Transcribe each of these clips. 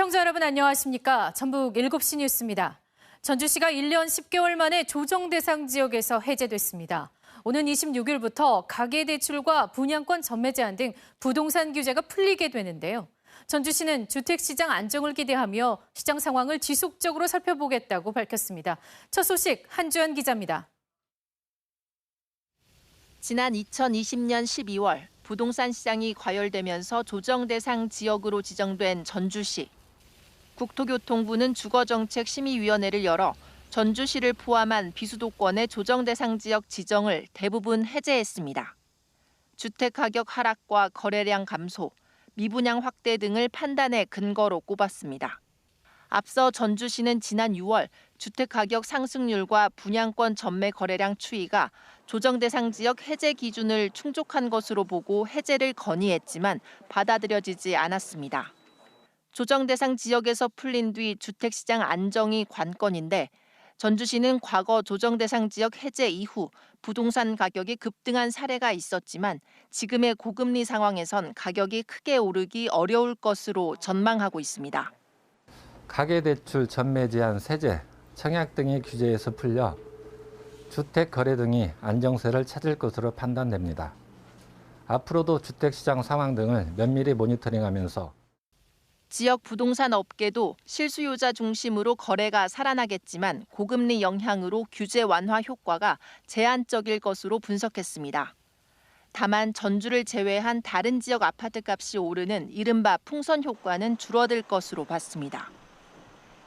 시청자 여러분 안녕하십니까? 전북 7시 뉴스입니다. 전주시가 1년 10개월 만에 조정 대상 지역에서 해제됐습니다. 오는 26일부터 가계대출과 분양권 전매 제한 등 부동산 규제가 풀리게 되는데요. 전주시는 주택시장 안정을 기대하며 시장 상황을 지속적으로 살펴보겠다고 밝혔습니다. 첫 소식 한주연 기자입니다. 지난 2020년 12월 부동산 시장이 과열되면서 조정 대상 지역으로 지정된 전주시. 국토교통부는 주거정책심의위원회를 열어 전주시를 포함한 비수도권의 조정 대상 지역 지정을 대부분 해제했습니다. 주택 가격 하락과 거래량 감소, 미분양 확대 등을 판단의 근거로 꼽았습니다. 앞서 전주시는 지난 6월 주택 가격 상승률과 분양권 전매 거래량 추이가 조정 대상 지역 해제 기준을 충족한 것으로 보고 해제를 건의했지만 받아들여지지 않았습니다. 조정 대상 지역에서 풀린 뒤 주택 시장 안정이 관건인데 전주시는 과거 조정 대상 지역 해제 이후 부동산 가격이 급등한 사례가 있었지만 지금의 고금리 상황에선 가격이 크게 오르기 어려울 것으로 전망하고 있습니다. 가계대출 전매 제한 세제, 청약 등의 규제에서 풀려 주택 거래 등이 안정세를 찾을 것으로 판단됩니다. 앞으로도 주택시장 상황 등을 면밀히 모니터링하면서 지역 부동산 업계도 실수요자 중심으로 거래가 살아나겠지만 고금리 영향으로 규제 완화 효과가 제한적일 것으로 분석했습니다. 다만 전주를 제외한 다른 지역 아파트 값이 오르는 이른바 풍선 효과는 줄어들 것으로 봤습니다.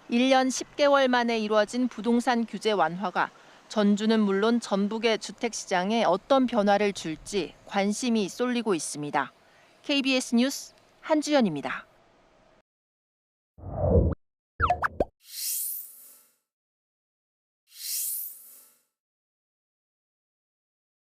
1년 10개월 만에 이루어진 부동산 규제 완화가 전주는 물론 전북의 주택 시장에 어떤 변화를 줄지 관심이 쏠리고 있습니다. KBS 뉴스 한주연입니다.